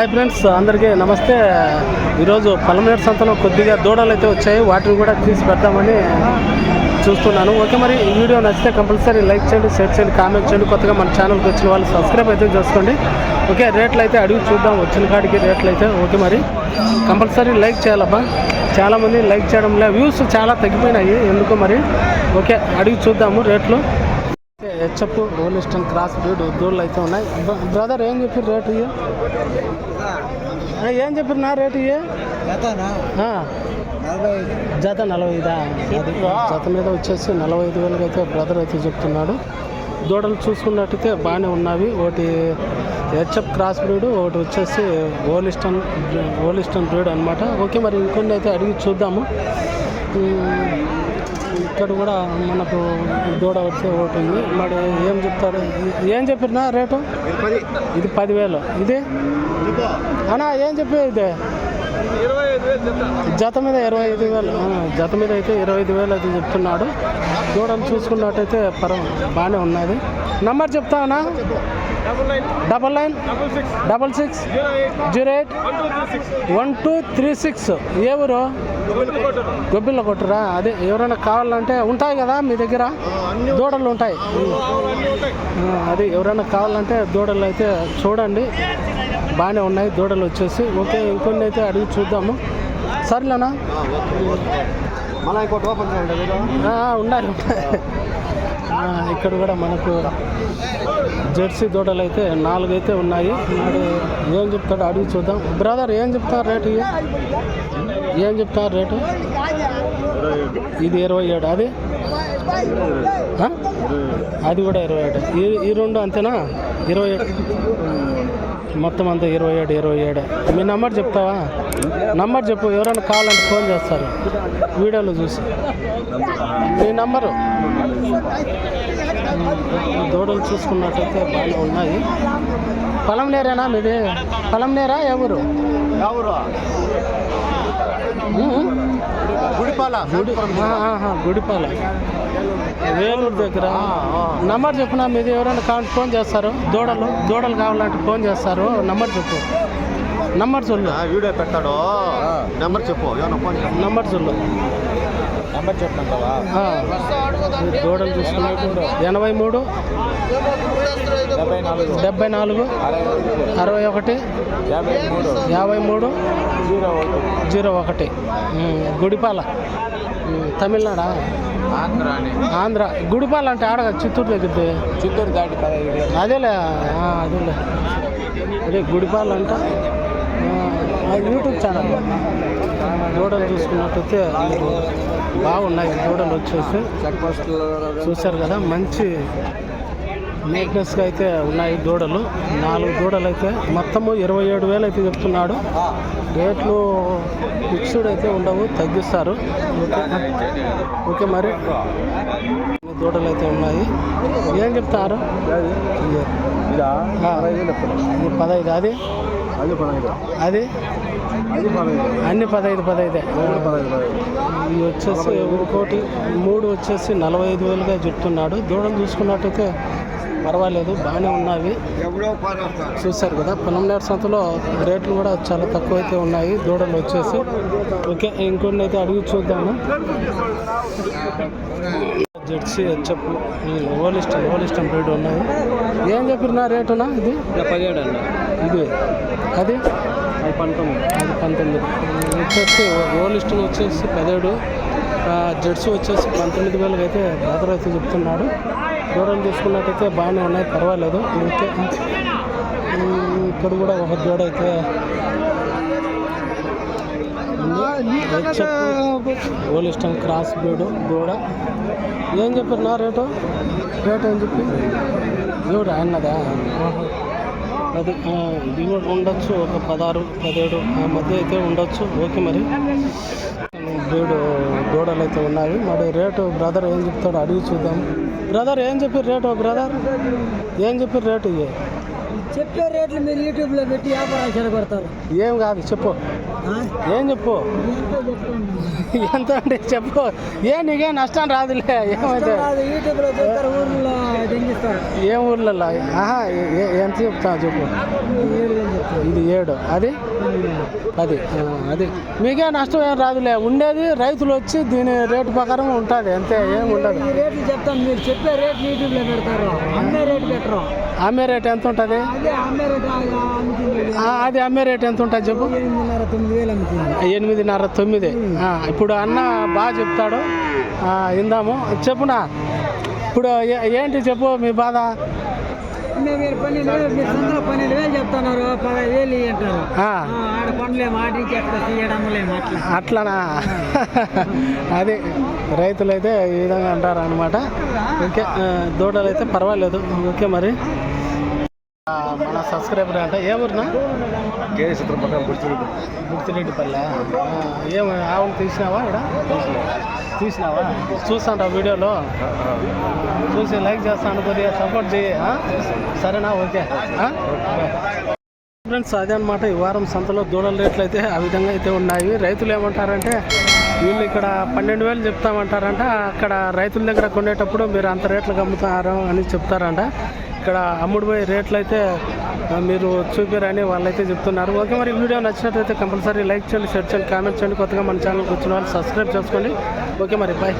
Hi friends అందరికీ నమస్తే. ఈరోజు పలమనేరు సంతలో కొద్దిగా దూడలు అయితే వచ్చాయి. వాటిని కూడా తీసి పెడదామని చూస్తున్నాను. ఓకే మరి ఈ వీడియో నచ్చితే కంపల్సరీ లైక్ చేయండి షేర్ చేయండి కామెంట్ చేయండి. కొత్తగా మన ఛానల్కి వచ్చిన వాళ్ళు సబ్స్క్రైబ్ అయితే చేసుకోండి. ఓకే రేట్లు అయితే అడిగి చూద్దాం. వచ్చిన కాడికి రేట్లు అయితే ఓకే మరి కంపల్సరీ లైక్ చేయాలబ్బా. చాలామంది లైక్ చేయడం లే వ్యూస్ చాలా తగ్గిపోయినాయి. ఎందుకో మరి? ఓకే అడిగి చూద్దాము రేట్లు. హెచ్ఎఫ్ ఓలిస్టన్ క్రాస్ బ్రీడ్ దూడలు అయితే ఉన్నాయి. బ్ర- బ్రదర్ ఏం చెప్పారు రేటు ఆ, ఏం చెప్పారు నా రేటు ఆ, జత నలభై ఐదా. జత మీద వచ్చేసి నలభై ఐదు వేలకి అయితే బ్రదర్ అయితే చెప్తున్నాడు. దూడలు చూసుకున్నట్టయితే బాగానే ఉన్నవి. ఒకటి హెచ్ఎఫ్ క్రాస్ బ్రీడ్ ఒకటి వచ్చేసి ఓలిస్టన్ ఓలిస్టన్ బ్రీడ్ అనమాట ఓకే మరి ఇంకొన్ని అయితే అడిగి చూద్దాము. ఇక్కడ కూడా మనకు దూడ వచ్చే ఒకటి ఉంది. మరి ఏం చెప్తాడు ఏం చెప్పినా రేటు? ఇది పదివేలు. ఇది? అన్నా ఏం చెప్పే ఇది? జత మీద ఇరవై ఐదు వేలు. జత మీద అయితే ఇరవై ఐదు వేలు అయితే చెప్తున్నాడు. దూడలు చూసుకున్నట్టయితే పరం బాగానే ఉన్నది. Number చెప్తావనా double nine double six zero eight one two three six ఏ ఊరు? గొబ్బిళ్ళ కొట్టురా? అదే ఎవరైనా కావాలంటే ఉంటాయి కదా మీ దగ్గర? దూడలు ఉంటాయి. అది ఎవరైనా కావాలంటే దూడలు అయితే చూడండి. బాగానే ఉన్నాయి దూడలు వచ్చేసి. ఓకే ఇంకొన్ని అయితే అడిగి చూద్దాము. సర్లేనా? మళ్ళీ ఇంకోటి ఓపెన్ ఉండాలి. ఇక్కడ కూడా మనకు జెర్సీ దూడలు అయితే నాలుగు అయితే ఉన్నాయి. మరి ఏం చెప్తాడో అడిగి చూద్దాం. బ్రదర్ ఏం చెప్తారు రేటు ఏం చెప్తారు రేటు? ఇది ఇరవై ఏడు. అది? అది కూడా ఇరవై ఏడు. ఈ ఈ రెండు అంతేనా? ఇరవై ఏడు. మొత్తం అంతా ఇరవై ఏడు ఇరవై ఏడు. మీ నంబర్ చెప్తావా? నంబర్ చెప్పు ఎవరైనా కావాలంటే ఫోన్ చేస్తారు. వీడియోలో చూసి. మీ నంబరు? దూడలు చూసుకున్నట్టయితే బాగా ఉన్నాయి. పొలం నేరేనా మీది? పొలం నేరా? ఎవరు? ఎవరు? గుడిపాల. గుడిపాల. వేలూరు దగ్గర. నంబర్ చెప్పునా మీది ఎవరైనా కావాలంటే ఫోన్ చేస్తారు? దూడలు దూడలు కావాలంటే ఫోన్ చేస్తారు? నంబర్ చెప్పు. నంబర్ చొల్లు వీడియో పెట్టాడు? నెంబర్ చెప్పు నంబర్ చొల్లు దూడలు చూసుకున్నట్టు ఎనభై మూడు డెబ్బై నాలుగు అరవై ఒకటి యాభై మూడు జీరో ఒకటి. గుడిపాల. తమిళనాడా? ఆంధ్ర. గుడిపాల అంటే ఆడ చిత్తూరు దగ్గరది చిత్తూరు దాటి అదేలే. అదేలే. అదే గుడిపాల అంట. యూట్యూబ్ ఛానల్ దూడలు చూసుకున్నట్టయితే మీకు బాగున్నాయి. దూడలు వచ్చేసి చూశారు కదా మంచి నీట్నెస్గా అయితే ఉన్నాయి దూడలు. నాలుగు దూడలు అయితే మొత్తము ఇరవై ఏడు వేలు అయితే చెప్తున్నాడు. రేట్లు ఫిక్స్డ్ అయితే ఉండవు తగ్గిస్తారు. ఓకే ఓకే మరి. దూడలు అయితే ఉన్నాయి. ఏం చెప్తారు? ఇది. పదహైదు అది? అది అన్ని పదహైదు పదహైదే. ఇవి వచ్చేసి ఒకటి మూడు వచ్చేసి నలభై ఐదు వేలుగా చెప్తున్నాడు. దూడలు చూసుకున్నట్టయితే పర్వాలేదు బాగానే ఉన్నవి. పని చూశారు కదా పొలంనేరు సంతలో రేట్లు కూడా చాలా తక్కువ అయితే ఉన్నాయి దూడలు వచ్చేసి. ఓకే ఇంకొన్ని అయితే అడిగి చూద్దాము. Jersey HF holstein holstein breed ఉన్నాయి. ఏం చెప్పిన రేటునా ఇది? పదిహేడు అండి ఇది. అది? అది పంతొమ్మిది. అది పంతొమ్మిది. వచ్చేసి ఓలిస్టన్ వచ్చేసి పదిహేడు. జెర్సీ వచ్చేసి పంతొమ్మిది వేలకు అయితే బ్రదర్ అయితే చెప్తున్నాడు. దూడలు చూసుకున్నట్టయితే బాగానే ఉన్నాయి పర్వాలేదు. ఓకే ఇక్కడ కూడా ఒక దూడ అయితే ఉంది. హెచ్ఎఫ్ ఓలిస్టన్ క్రాస్ బ్రీడ్ దూడ ఏం చెప్పారు నా రేటు? రేటు ఏం చెప్పి. ఆయన్నదా ఆహా. అది ఇది కూడా ఉండొచ్చు. ఒక పదహారు పదిహేడు ఆ మధ్య అయితే ఉండొచ్చు. ఓకే మరి. బ్రీడ్ దూడలు అయితే ఉన్నాయి. మరి రేటు బ్రదర్ ఏం చెప్తాడో అడిగి చూద్దాం. బ్రదర్ ఏం చెప్పారు రేటు బ్రదర్? ఏం చెప్పారు రేటు ఇవి చెప్పే రేట్లు మీరు యూట్యూబ్లో పెట్టి వ్యాపారాలు చెడగొడతారు ఏం కాదు చెప్పు. ఏం చెప్పు? ఎంత అంటే చెప్పు. ఏ నీకేం నష్టం రాదులే. ఏమైతే? యూట్యూబ్లో చూస్తారు ఊర్లో ఏ ఊర్లలో ఎంత చెప్తావు చెప్పు. ఇది ఏడు. అది? అది అది. మీకే నష్టం ఏం రాదులే. ఉండేది రైతులు వచ్చి దీని రేటు ప్రకారం ఉంటుంది. అంతే ఏం ఉండదు. రేట్లు చెప్తాను. మీరు చెప్పే లో పెడతారు. అమ్మే రేటు పెట్టరు. అమ్మే రేట్ ఎంత ఉంటుంది? అదే అమ్మే రేటు రేట్ ఎంత ఉంటుంది చెప్పు? ఎనిమిదిన్నర తొమ్మిది ఇప్పుడు అన్న బాగా చెప్తాడు. ఇందాము. చెప్పునా? ఇప్పుడు ఏంటి చెప్పు మీ బాధ? మేము మీరు పన్నెండు వేలు మీరు సంతలో పన్నెండు వేలు చెప్తున్నారు పదహైదు వేలు ఆడ అట్లా. అట్లనా? అది రైతులు అయితే ఈ విధంగా అంటారు అనమాట ఓకే దూడలు అయితే పర్వాలేదు. ఓకే మరి. మన సబ్స్క్రైబర్ అంటే. ఏ ఊరినా? కే చిత్రపటం గుర్తుపెట్టు గుర్తిరెడ్డిపల్లె ఏం ఆవులు తీసినావా ఇక్కడ? తీసినావా? చూస్తాంటా వీడియోలో. చూసి లైక్ చేస్తాను కొద్దిగా సపోర్ట్ చేయి? సరేనా? ఓకే? ఫ్రెండ్స్ అదే అనమాట ఈ వారం సంతలో దూడల రేట్లు అయితే ఆ విధంగా అయితే ఉన్నాయి. రైతులు ఏమంటారంటే వీళ్ళు ఇక్కడ పన్నెండు వేలు చెప్తామంటారంట. అక్కడ రైతుల దగ్గర కొనేటప్పుడు మీరు అంత రేట్లకు అమ్ముతారు అని చెప్తారంట. ఇక్కడ అమ్ముడు పోయే రేట్లు అయితే మీరు చూపారని వాళ్ళైతే చెప్తున్నారు. ఓకే మరి వీడియో నచ్చినట్లయితే కంపల్సరీ లైక్ చేయండి షేర్ చేయండి కామెంట్ చేయండి. కొత్తగా మన ఛానల్కి వచ్చిన వాళ్ళు సబ్స్క్రైబ్ చేసుకోండి. ఓకే మరి బాయ్